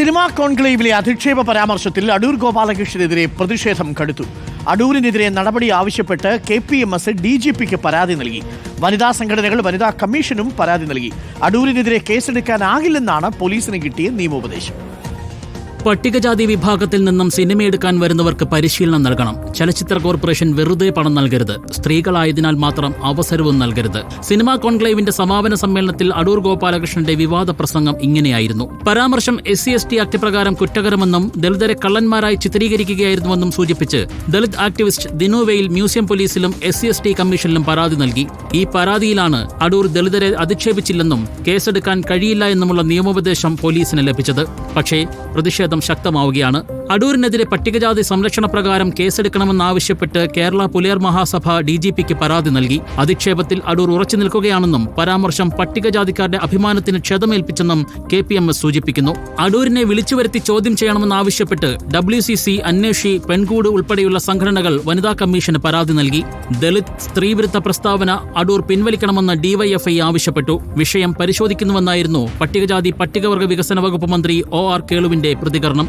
Cinema കോൺക്ലേവിലെ അധിക്ഷേപ പരാമർശത്തിൽ അടൂർ ഗോപാലകൃഷ്ണനെതിരെ പ്രതിഷേധം കടുത്തു. അടൂരിനെതിരെ നടപടി ആവശ്യപ്പെട്ട് K P M S D G പിക്ക് പരാതി നൽകി. വനിതാ സംഘടനകൾ വനിതാ കമ്മീഷനും പരാതി നൽകി. അടൂരിനെതിരെ കേസെടുക്കാനാകില്ലെന്നാണ് പോലീസിന് കിട്ടിയ നിയമോപദേശം. പട്ടികജാതി വിഭാഗത്തിൽ നിന്നും സിനിമയെടുക്കാൻ വരുന്നവർക്ക് പരിശീലനം നൽകണം. ചലച്ചിത്ര കോർപ്പറേഷൻ വെറുതെ പണം നൽകരുത്. സ്ത്രീകളായതിനാൽ മാത്രം അവസരവും നൽകരുത്. സിനിമാ കോൺക്ലേവിന്റെ സമാപന സമ്മേളനത്തിൽ അടൂർ ഗോപാലകൃഷ്ണന്റെ വിവാദ പ്രസംഗം ഇങ്ങനെയായിരുന്നു. പരാമർശം S C S T act പ്രകാരം കുറ്റകരമെന്നും ദളിതരെ കള്ളന്മാരായി ചിത്രീകരിക്കുകയായിരുന്നുവെന്നും സൂചിപ്പിച്ച് ദളിത് ആക്ടിവിസ്റ്റ് ദിനുവയിൽ മ്യൂസിയം പോലീസിലും എസ് സി എസ് ടി കമ്മീഷനിലും പരാതി നൽകി. ഈ പരാതിയിലാണ് അടൂർ ദളിതരെ അധിക്ഷേപിച്ചില്ലെന്നും കേസെടുക്കാൻ കഴിയില്ല എന്നുമുള്ള നിയമോപദേശം പോലീസിന് ലഭിച്ചത്. പക്ഷേ പ്രതിഷേധം ശക്തമാവുകയാണ് അടൂരിനെതിരെ പട്ടികജാതി സംരക്ഷണ പ്രകാരം കേസെടുക്കണമെന്നാവശ്യപ്പെട്ട് കേരള പുലയർ മഹാസഭ ഡി ജി പിക്ക് പരാതി നൽകി. അധിക്ഷേപത്തിൽ അടൂർ ഉറച്ചു നിൽക്കുകയാണെന്നും പരാമർശം പട്ടികജാതിക്കാരുടെ അഭിമാനത്തിന് ക്ഷതമേൽപ്പിച്ചെന്നും കെ പി എം എസ് സൂചിപ്പിക്കുന്നു. അടൂരിനെ വിളിച്ചു വരുത്തി ചോദ്യം ചെയ്യണമെന്നാവശ്യപ്പെട്ട് ഡബ്ല്യു സി സി അന്വേഷി പെൺകൂട് ഉൾപ്പെടെയുള്ള സംഘടനകൾ വനിതാ കമ്മീഷന് പരാതി നൽകി. ദളിത് സ്ത്രീവിരുദ്ധ പ്രസ്താവന അടൂർ പിൻവലിക്കണമെന്ന് ഡിവൈഎഫ്ഐ ആവശ്യപ്പെട്ടു. വിഷയം പരിശോധിക്കുന്നുവെന്നായിരുന്നു പട്ടികജാതി പട്ടികവർഗ വികസന വകുപ്പ് മന്ത്രി ഒ ആർ കേളുവിന്റെ പ്രതികരണം.